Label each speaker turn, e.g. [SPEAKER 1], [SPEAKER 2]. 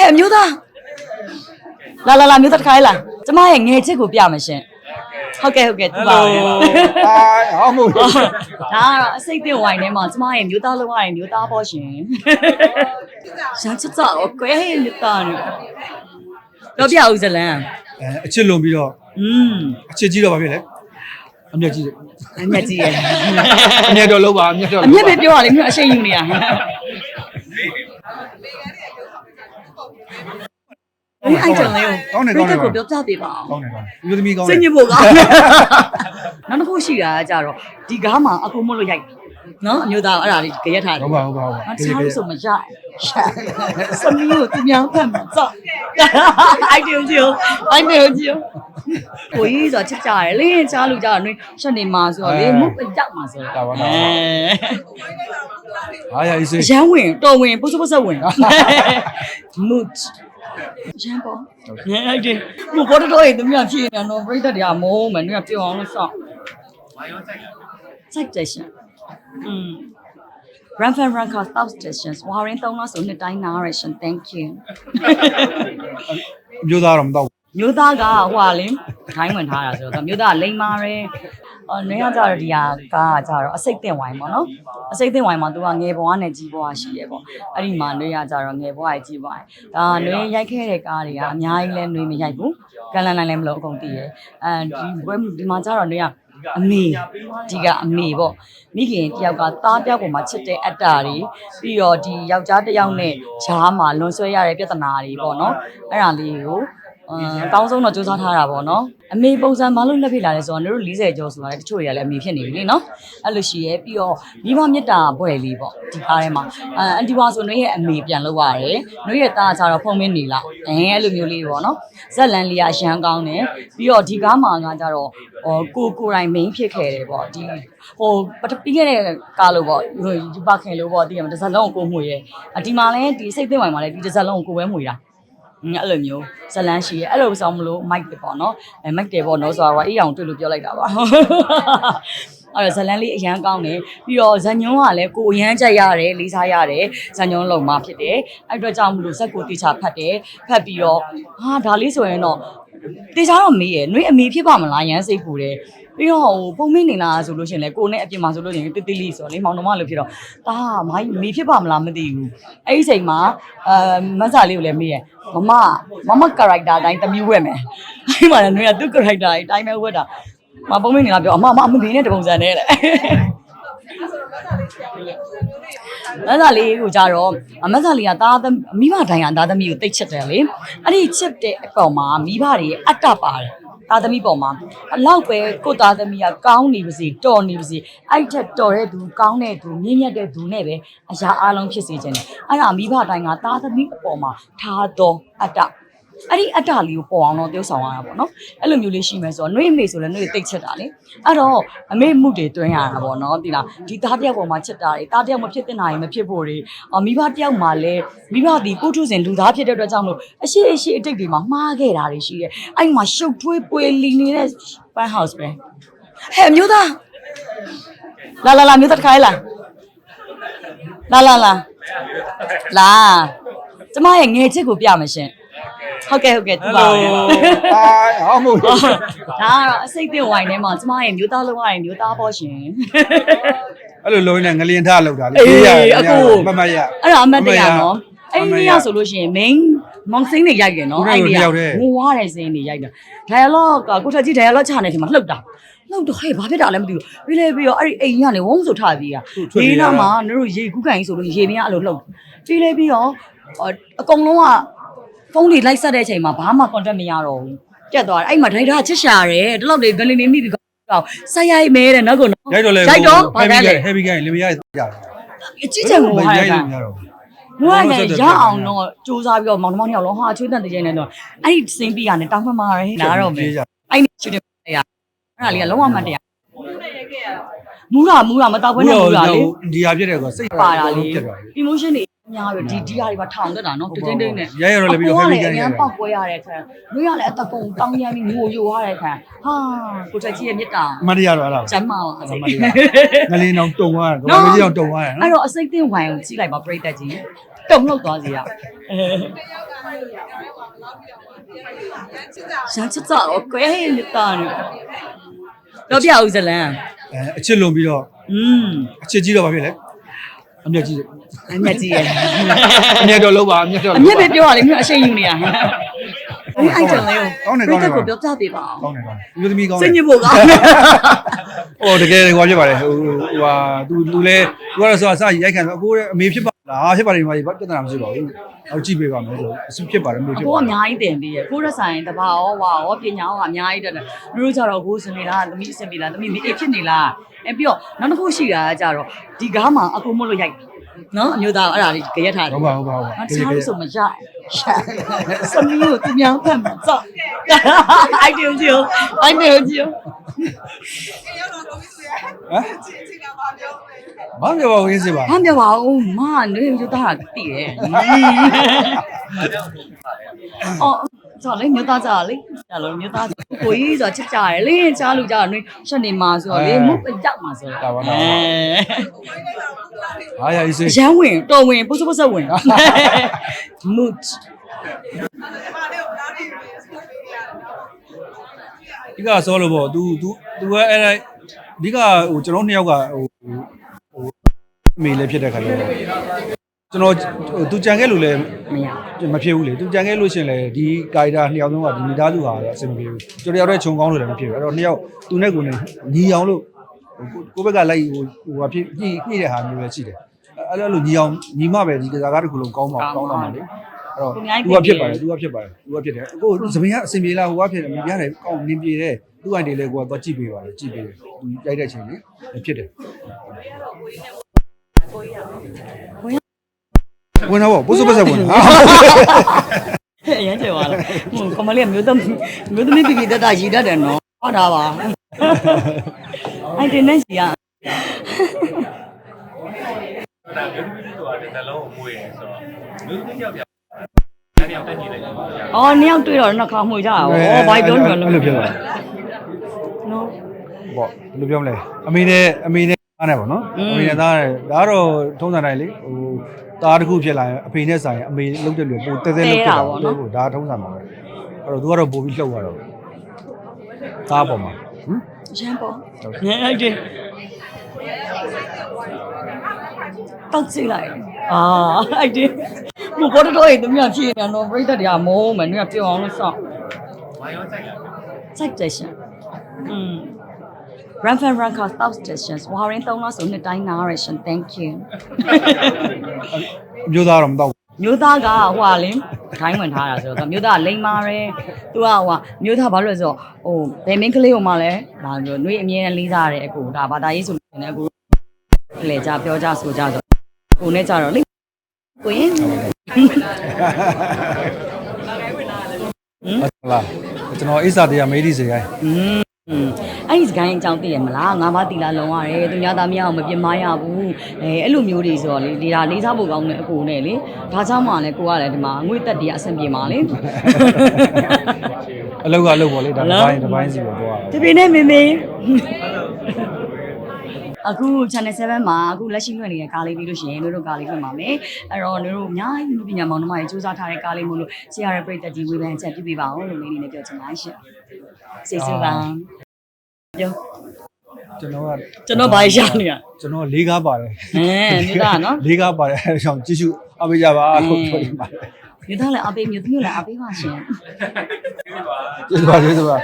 [SPEAKER 1] ဟဲ့မျိုးသားလာလာလာမျိုးသားတစ်ခါလေးလာကျမရဲ့ငယ်ချစ်ကိုပြမရှင်ဟုတ်ကဲ့ဟုတ်ကဲ့ဒီပါပဲ
[SPEAKER 2] အာဟောမို့
[SPEAKER 1] ဒါကတော့အစိတ်တင်ဝိုင်ထဲမှာကျမရဲ့မျိုးသားလုံးဝရဲ့မျိုးသားပေါ့ရှင်ရမ်းချစ်တော့ကွဲမျိုးသားနေတော့ပြဦးဇလန်
[SPEAKER 2] အဲအချစ်လွန်ပြီးတော့
[SPEAKER 1] อืม
[SPEAKER 2] အချစ်ကြီးတော့ဗာဖြစ်လေအမျက်ကြီးတယ်
[SPEAKER 1] အမျက်ကြီးရဲ့
[SPEAKER 2] အမျက်တော့လုံးပါအမျက်တော့
[SPEAKER 1] အမျက်ပဲပြောရလိမ့်မျိုးအရှိန်ယူနေရ အဲ့အိုက်တန်လေးကို
[SPEAKER 2] ကောင်းတယ်ကောင်းတယ်
[SPEAKER 1] ကိုပြောပြပေးပါအောင်
[SPEAKER 2] ကောင်းတယ်ကောင်းတယ်လူသမီးကောင်းတ
[SPEAKER 1] စိ
[SPEAKER 2] ယ်
[SPEAKER 1] တ်ညစ်ဖို့ကောင်းနောက်တစ်ခုရှိတာကကြတော့ဒီကားမှာအကုန်မလို့ရိုက်နော်အမျိုးသားအဲ့ဒါလေးကြရက်ထားတယ်
[SPEAKER 2] ဟုတ်ပါဟုတ်ပါဟုတ်ပါ
[SPEAKER 1] ငါချားလို့ဆိုမရရှာစမီးကိုသူများဖတ်မှာစော့အိုက်တယ်ကြီးအိုက်တယ်ကြီးကိုကြီးဆိုချစ်ကြတယ်လေချားလို့ကြတော့နွေရှက်နေမှာဆိုတော့လေမုတ်ကြောက်မှာဆိုတော့အဲ
[SPEAKER 2] အားရအေးစေး
[SPEAKER 1] ရန်ဝင်တော်ဝင်ပုစပုစဝင်မုတ် ရန်ပေါ်အဲ့ဒီမဘောတော်တော်ရဲ့တမန်ဖြစ်နေတော့ပြိတ္တတွေကမုန်းမယ်နင်ကပြောအောင်လို့စောင့်စိုက်တယ်ရှင်อืม Run for run cost stop stations ဝါရင်သုံးလို့ဆိုနှစ်တိုင်းနားရရှင် thank you
[SPEAKER 2] အမျိုးသားတော့မတော့ဘူး
[SPEAKER 1] မျိုးသားကဟွာလင်းခိုင်းဝင်ထားတာဆိုတော့မျိုးသားကလိမ့်မာတယ် အော်နင်းကကြတော့ဒီဟာကားကကြတော့အစိတ်တင်ဝိုင်းပေါ့နော်အစိတ်တင်ဝိုင်းမှာသူကငယ်ဘဝနဲ့ကြီးဘဝရှိရပေါ့အဲ့ဒီမှာနွေကကြတော့ငယ်ဘဝရဲ့ကြီးဘဝဒါနွေရိုက်ခဲ့တဲ့ကားတွေကအများကြီးလဲနွေမရိုက်ဘူးကန်လန်လန်လည်းမလို့အကုန်တည်ရအဲဒီဘွဲဒီမှာကြတော့နွေကအမေဒီကအမေပေါ့မိခင်တယောက်ကသားတယောက်ပေါ်မှာချစ်တဲ့အတ္တတွေပြီးတော့ဒီယောက်ျားတစ်ယောက်နဲ့ဈာမှာလွန်ဆွဲရတဲ့ပြဿနာတွေပေါ့နော်အဲ့ဒါလေးကို အမ်အကောင်းဆုံးတော့စူးစမ်းထားတာပေါ့နော်အမေပုံစံဘာလို့လက်ဖြစ်လာလဲဆိုတော့တို့40ကျော်ဆိုတာတချို့တွေကလည်းအမေဖြစ်နေပြီလေနော်အဲ့လိုရှိရဲပြီးတော့မိဘမေတ္တာဘွဲ့လေးပေါ့ဒီကားထဲမှာအန်အန်တီဝါဆိုနှွေရဲ့အမေပြန်လုပ်ရတယ်နှွေရဲ့သားကကျတော့ဖုံမင်းနေလားအဲအဲ့လိုမျိုးလေးပေါ့နော်ဇက်လန်လေးကအရန်ကောင်းတယ်ပြီးတော့ဒီကားမှာကကျတော့ဟောကိုကိုယ်တိုင် main ဖြစ်ခဲ့တယ်ပေါ့ဒီဟိုပထပြီးခဲ့တဲ့ကားလို့ပေါ့ဟိုဒီပါခင်လို့ပေါ့ဒီကမှာတစ်စက်လုံးကိုကိုမှုရဲအဒီမှာလည်းဒီစိတ်သိမ့်ဝိုင်မှာလည်းဒီတစ်စက်လုံးကိုကိုပဲမှုရတာ အဲ့လိုမျိုးဇလန်းရှိရဲအဲ့လိုဆောင်မလို့မိုက်တယ်ပေါ့နော်အဲမိုက်တယ်ပေါ့နော်ဆိုတော့အေးအောင်တွေ့လို့ပြောလိုက်တာပါအဲ့တော့ဇလန်းလေးအရန်ကောင်းတယ်ပြီးတော့ဇညုံကလည်းကိုအရန်ကြိုက်ရတယ်လေးစားရတယ်ဇညုံလုံးမဖြစ်တယ်အဲ့အတွက်ကြောင့်မလို့ဇက်ကိုတေချာဖတ်တယ်ဖတ်ပြီးတော့ဟာဒါလေးဆိုရင်တော့ တေချာတော့မေးရနှွေးအမေဖြစ်ပါမလားရန်စိတ်ပူတယ်ပြီးတော့ဟိုပုံမင်းနေလားဆိုလို့ရှိရင်လေကိုနဲ့အပြင်မှာဆိုလို့ရှိရင်တိတိလေးဆိုတော့လေမောင်နှမလို့ဖြစ်တော့ဒါမိုင်းမေဖြစ်ပါမလားမသိဘူးအဲ့ဒီချိန်မှာအဲမဆာလေးကိုလည်းမေးရမမမမ character အတိုင်းတမျိုးဝက်မယ်အဲ့မှာလည်းနှွေးကသူ့ character အတိုင်းပဲဝက်တာမပုံမင်းနေလားပြောအမအမအမေနဲ့တပုံစံနဲ့တဲ့ မဆာလေးကိုကြတော့မဆာလေးကသားသမမိဘတိုင်းကသားသမီးကိုတိတ်ချစ်တယ်လေအဲ့ဒီချစ်တဲ့အပေါ်မှာမိဘတွေအတ္တပါတယ်သားသမီးပေါ်မှာအလောက်ပဲကိုသားသမီးကကောင်းနေပါစေတော်နေပါစေအဲ့ထက်တော်တဲ့သူကောင်းတဲ့သူမြင့်မြတ်တဲ့သူနဲ့ပဲအရာအလုံးဖြစ်စေခြင်းတယ်အဲ့ဒါမိဘတိုင်းကသားသမီးအပေါ်မှာထားတော်အတ္တ အဲ့ဒီအတ္တလေးကိုပေါ်အောင်တော့ပြုဆောင်ရတာပေါ့နော်အဲ့လိုမျိုးလေးရှိမယ်ဆိုတော့နှွေးမေဆိုလည်းနှွေးတိတ်ချစ်တာလေအဲ့တော့အမေမှုတွေတွင်းရတာပေါ့နော်ဒီလားဒီသားတစ်ယောက်ပေါ်မှာချစ်တာတွေသားတစ်ယောက်မဖြစ်တဲ့နိုင်မဖြစ်ဖို့တွေအော်မိဘတစ်ယောက်မှာလည်းမိဘဒီပုထုဇဉ်လူသားဖြစ်တဲ့အတွက်ကြောင့်လို့အရှိအရှိအတိတ်တွေမှာမှားခဲ့တာတွေရှိတယ်အဲ့မှာရှုပ်ထွေးပွေလီနေတဲ့ပန်းဟောက်စ်ပဲဟဲ့မျိုးသားလာလာလာမျိုးသားတစ်ခါလေးလာလာလာလာလာကျမရဲ့ငယ်ချစ်ကိုပြမရှင် ဟုတ်ကဲ့ဟုတ်ကဲ့ဒီပါပဲ
[SPEAKER 2] အာဟောမို့
[SPEAKER 1] ဒါကတော့အစိတ်တင်ဝိုင်ထဲမှာကျမရဲ့မျိုးသားလုံးဝရဲ့မျိုးသားပေါ့ရှင်
[SPEAKER 2] အဲ့လိုလုံးနေငလျင်ထလောက်တာလေ
[SPEAKER 1] အေး
[SPEAKER 2] ရ
[SPEAKER 1] အခု
[SPEAKER 2] မမရ
[SPEAKER 1] အဲ့ဒါအမတ်တရားနော်
[SPEAKER 2] အမတ်ရ
[SPEAKER 1] အဲ့ဒီကဆိုလို့ရှိရင် main မောင်စင်းတွေရိုက်တယ်နော်
[SPEAKER 2] ခုနက
[SPEAKER 1] အဲ့ဒီ
[SPEAKER 2] နှစ်ယောက်တည်း
[SPEAKER 1] ငိုွားတဲ့စင်းတွေရိုက်တာ dialogue ကကိုထက်ကြီး dialogue ချနေတယ်မှာလှုပ်တာလှုပ်တော့ဟဲ့ဘာဖြစ်တာလဲမသိဘူးပြီးလေပြီးတော့အဲ့ဒီအိမ်ကြီးကနေဝုန်းဆိုထပြီးတာဒီနားမှာတို့ရေကူးကန်ကြီးဆိုလို့ရေပြင်းအဲ့လိုလှုပ်ပြီးလေပြီးတော့အကုန်လုံးက ဖုန်းတွေလိုက်ဆက်တဲ့အချိန်မှာဘာမှ contact မရတော့ဘူးပြတ်သွားတယ်အဲ့မှာဒိုင်တာချစ်ရှာတယ်ဒီလောက်လေးဂလီနေမိပြီးတော့ဆက်ရိုက်မဲတဲ့နောက်ကတော့
[SPEAKER 2] ရိုက်တော့လေ
[SPEAKER 1] ရိုက်တော့ဘာ
[SPEAKER 2] ဟဲ
[SPEAKER 1] လဲ
[SPEAKER 2] ဗီဂိုင်ဟဲဗီဂိုင်လေမရကြတာ
[SPEAKER 1] အကြည့်ချက်ကိုဟာ
[SPEAKER 2] ရိုက်
[SPEAKER 1] တာ
[SPEAKER 2] လို့မရတော့ဘူး
[SPEAKER 1] ငွားနဲ့ရအောင်တော့စူးစမ်းပြီးတော့မောင်နှမနှစ်ယောက်လုံးဟာချွေးတန်တဲ့ကျင်းနေတော့အဲ့ဒီစင်းပြီးကနေတောင်းမှမှာရဲနားတော့မယ်အဲ့ဒီချွေးတယ်ရအဲ့ဒါလေးကလုံးဝမှတ်တယ်မူးတာမူးတာမတောက်ဘဲနဲ့မူးတာလေ
[SPEAKER 2] ဒီဟာပြည့်တယ်ကွာစိတ်
[SPEAKER 1] ပါတာလေ
[SPEAKER 2] ဖြစ်သွားပြီ
[SPEAKER 1] emotion တွေ များပြီဒီဒီဟာတွေပါထောင်တက်တာနော်တင်းတင်းနဲ့
[SPEAKER 2] ရရတော့လည်းပြီးတော့ဖေးဖေးကန်
[SPEAKER 1] အ
[SPEAKER 2] ရ
[SPEAKER 1] ရ
[SPEAKER 2] ရ
[SPEAKER 1] န်ပေါက်ပွဲရတဲ့ခါလူရလည်းအတကုံတောင်းရမ်းပြီးငိုယိုရတဲ့ခါဟာကိုတက်ကြီးရဲ့မြစ်တာ
[SPEAKER 2] အမတ်ရတော့အဲ့ဒါ
[SPEAKER 1] ကျမ်းမာပါစေ
[SPEAKER 2] အမတ်ရငလင်းအောင်တုံသွားတယ်ဘာလို့ကြီးအောင်တုံသွားတယ်နော်
[SPEAKER 1] အဲ့တော့အစိတ်သင့်ဝိုင်ကိုကြည့်လိုက်ပါပြိတက်ကြီးတုံလောက်သွားစီရရမ်းချစ်တော့ကွဲမြစ်တာနော်တော့ပြဦးဇလန်
[SPEAKER 2] အဲအချစ်လွန်ပြီးတော့
[SPEAKER 1] อืม
[SPEAKER 2] အချစ်ကြီးတော့ဘာဖြစ်လဲ အမျက်ကြီး
[SPEAKER 1] အမျက်ကြီးရဲ့
[SPEAKER 2] အမျက်တော့လုံးပါအမျက်တော့
[SPEAKER 1] အမျက်ပဲပြောရလေမြို့အရှိန်ယူနေတာအဲ့အိုက်တန်လေးကို
[SPEAKER 2] ကောင်းတယ်ကောင်းတယ်
[SPEAKER 1] ကိုပြောပြပေးပါအောင်
[SPEAKER 2] ကောင်းတယ်ကောင်းတယ်မျိုးသမီးကောင်း
[SPEAKER 1] စိ
[SPEAKER 2] တယ်
[SPEAKER 1] တ်ညစ်ဖို့ကောင်း
[SPEAKER 2] ဟိုတကယ်ဟိုဖြစ်ပါတယ်ဟိုဟိုဟာသူသူလဲသူကတော့ဆိုအစရိုက်ခံဆိုအကိုအမေဖြစ်ပါ လားဖြစ်ပါတယ်ဒီမှာပြဿနာမရှိပါဘူးဟောကြည့်ပေးပါမယ်ဆိုအစ်ဖြစ်ပါတယ်မေဖြစ်
[SPEAKER 1] ကို
[SPEAKER 2] ပါ
[SPEAKER 1] ကအများကြီးတင်ပြီးရကိုရက်ဆိုင်တဘာရောဝါရောပညာရောအများကြီးတက်တယ်လူတို့ကြတော့ကိုစနေလားသမီးအစင်ပြီလားသမီးမေအေးဖြစ်နေလားအဲပြီးတော့နောက်တစ်ခုရှိတာကကြတော့ဒီကားမှာအကုန်မလို့ရိုက်နော်အမျိုးသားအဲ့ဒါလေးကြရက်ထားတယ်
[SPEAKER 2] ဟုတ်ပါဟုတ်ပါဟုတ်ပါ
[SPEAKER 1] ငါချားလို့ဆိုမရရှာစမီးကိုသူများဖတ်မှာစော့အိုက်တယ်ကြီးအိုက်တယ်ကြီး
[SPEAKER 2] ဟမ်ဘာပြောပါဦးရင်းစပါ
[SPEAKER 1] ဘာပြောပါဦးမနေယူသားတာတည်တယ်အော်ကြောက်လေမြို့သားကြလေကြလို့မြို့သားကိုကြီးဆိုချစ်ကြရလေကြားလူကြတော့နှွေးချက်နေမှာဆိုတော့လေမုတ်ကြောက်မှာဆိုတော့အဲ
[SPEAKER 2] ဟာရရေးစေး
[SPEAKER 1] ရမ်းဝင်တော်ဝင်ပုစပုစဝင်မုတ်
[SPEAKER 2] ဒီကဆောလို့ပေါ့ तू तू तू ကအဲ့ အဓိကဟိုကျွန်တော်နှစ်ယောက်ကဟိုဟိုအမေလည်းဖြစ်တဲ့ခါကျတော့ကျွန်တော်သူကြံခဲ့လို့လည်း
[SPEAKER 1] မရ
[SPEAKER 2] မဖြစ်ဘူးလေသူကြံခဲ့လို့ရှင်လေဒီကာရီတာနှစ်ယောက်လုံးကဒီမိသားစုဟာအဆင်မပြေဘူးကျွန်တော်တယောက်တည်းခြုံကောင်းလို့လည်းမဖြစ်ဘူးအဲ့တော့နှစ်ယောက်သူနဲ့ကိုယ်နဲ့ညီအောင်လို့ကိုယ့်ဘက်ကလိုက်ဟိုဟိုဟာဖြစ်ညှိညှိတဲ့ဟာမျိုးပဲရှိတယ်အဲ့လိုညီအောင်ညီမပဲဒီကစားကားတစ်ခုလုံးကောင်းပါကောင်းတော့မှာလေအဲ့တော့သူကဖြစ်ပါတယ်သူကဖြစ်ပါတယ်သူကဖြစ်တယ်အခုသမီးကအဆင်ပြေလားဟိုကဖြစ်တယ်မပြတယ်ကောင်းနင်းပြေတယ် သူ့အိုင်တေလေးကိုကတော့ကြည့်ပေးပါတယ်ကြည့်ပေးတယ် तू ရိုက်တဲ့အချိန်လေးဖြစ်တယ်ဝင်တော့ဘုစပစဝင်ဟာ
[SPEAKER 1] အရင်ကျေပါလားဟိုကမလေးမျိုးသမီးမျိုးသမီးပြပြတတ်တာရည်တတ်တယ်နော်ဟောတာပါအဲ့ဒီနဲ့စီက
[SPEAKER 3] ဒါမျိုးသမီးဆိုတာတစ်နှလုံးကိုမွေးရယ်ဆိုတော့မျိုးသမီးယောက်ျားအဲ့ဒီယောက်တက်ညီလိုက်တယ်ပါဗျာ
[SPEAKER 1] အော်နှစ်ယောက်တွေ့တော့နှစ်ခါမှွေကြတာဗောဘာပြောနေလဲ
[SPEAKER 2] အဲ့လိုဖြစ်သွား
[SPEAKER 1] နော်
[SPEAKER 2] ပေါ့ဘယ်လိုပြောမလဲအမေနဲ့အမေနဲ့သားနဲ့ပေါ့နော်အမေနဲ့သားနဲ့ဒါကတော့ထုံးစံတိုင်းလေဟိုသားတစ်ခုဖြစ်လာရင်အဖေနဲ့ဆိုင်ရင်အမေလုံးတဲ့လူပိုတဲတဲလုံးဖြစ်တာပေါ့ဒါထုံးစံပါပဲအဲ့တော့သူကတော့ပို့ပြီးလှုပ်သွားတော့သားပေါ်မှာဟမ်
[SPEAKER 1] ရမ်းပေါ့အဲ့ဒီတောက်စီလိုက်အာအဲ့ဒီမဘောတော်ရဲ့သူများဖြစ်နေတော့ပြိတ္တတွေကမုန်းမယ်နင်ကပြောအောင်လို့စောင့်
[SPEAKER 3] ဝိုင်းရောကြိုက်တာ
[SPEAKER 1] site station อืม run fan run car stop stations ဝါရင်သုံးလို့ဆိုနှစ်တိုင်း narration thank you
[SPEAKER 2] အမျိုးသားတော့မတော့
[SPEAKER 1] မြို့သားကဟိုဟာလင်းခိုင်းဝင်ထားတာဆိုတော့မြို့သားကလိမ့်မာတယ်သူကဟိုဟာမြို့သားဘာလို့လဲဆိုတော့ဟိုဗေမင်းကလေးဟိုမှလည်းဒါမျိုးနှွေးအမြဲတမ်းလေးစားရတယ်အကူဒါဘာသာရေးဆိုနေအကူလေကြပြောကြဆိုကြဆိုကိုနဲ့ကြတော့လေကိုရင်
[SPEAKER 2] ဟုတ်လားကျွန်တော်အိစာတရားမေးဒီစေရိုင်း
[SPEAKER 1] อืม အဲ့ဒီစကိုင်းအကြောင်းသိရမလားငါးပါးတီလာလုံရတယ်သူများသားမရအောင်မပြစ်မရဘူးအဲအဲ့လိုမျိုးတွေဆိုတော့လေဒီဒါလေးစားဖို့ကောင်းတဲ့အကူနဲ့လေဒါကြောင့်မှလည်းကိုကလည်းဒီမှာအငွေတက်တရားအဆင်ပြေပါလေ
[SPEAKER 2] အလောက်ကအလောက်ပေါ့လေဒါတစ်ပိုင်းတစ်ပိုင်းစီပဲတော့
[SPEAKER 1] တပင်းနဲ့မေမေ အခု channel 7မှာအခုလက်ရှိလွှင့်နေတဲ့ကားလေးပြီးလို့ရှိရင်တို့တို့ကားလေးလွှင့်ပါမယ်အဲ့တော့တို့တို့အများကြီးလူပညာမောင်နှမတွေစူးစမ်းထားတဲ့ကားလေးမို့လို့ဆရာရဲ့ပြည့်တက်ကြီးဝေဖန်ချက်ပြပြပါအောင်လို့လေးလေးနဲ့ပြောချင်ပါတယ်ရှင်စေစုပါပြော
[SPEAKER 2] ကျွန်တော်က
[SPEAKER 1] ကျွန်တော်ဘာရှာနေရ
[SPEAKER 2] ကျွန်တော်လေးကားပါတယ်
[SPEAKER 1] အဲမြသားနော်
[SPEAKER 2] လေးကားပါတယ်အဲဒါကြောင့်ကြည့်ရှုအားပေးကြပါလို့ပြောနေပါတယ်
[SPEAKER 1] မြသားလည်းအပေးမြသူမျိုးလည်းအပေးပါရှင်
[SPEAKER 2] ကျေးဇူးပါကျေးဇူးပါ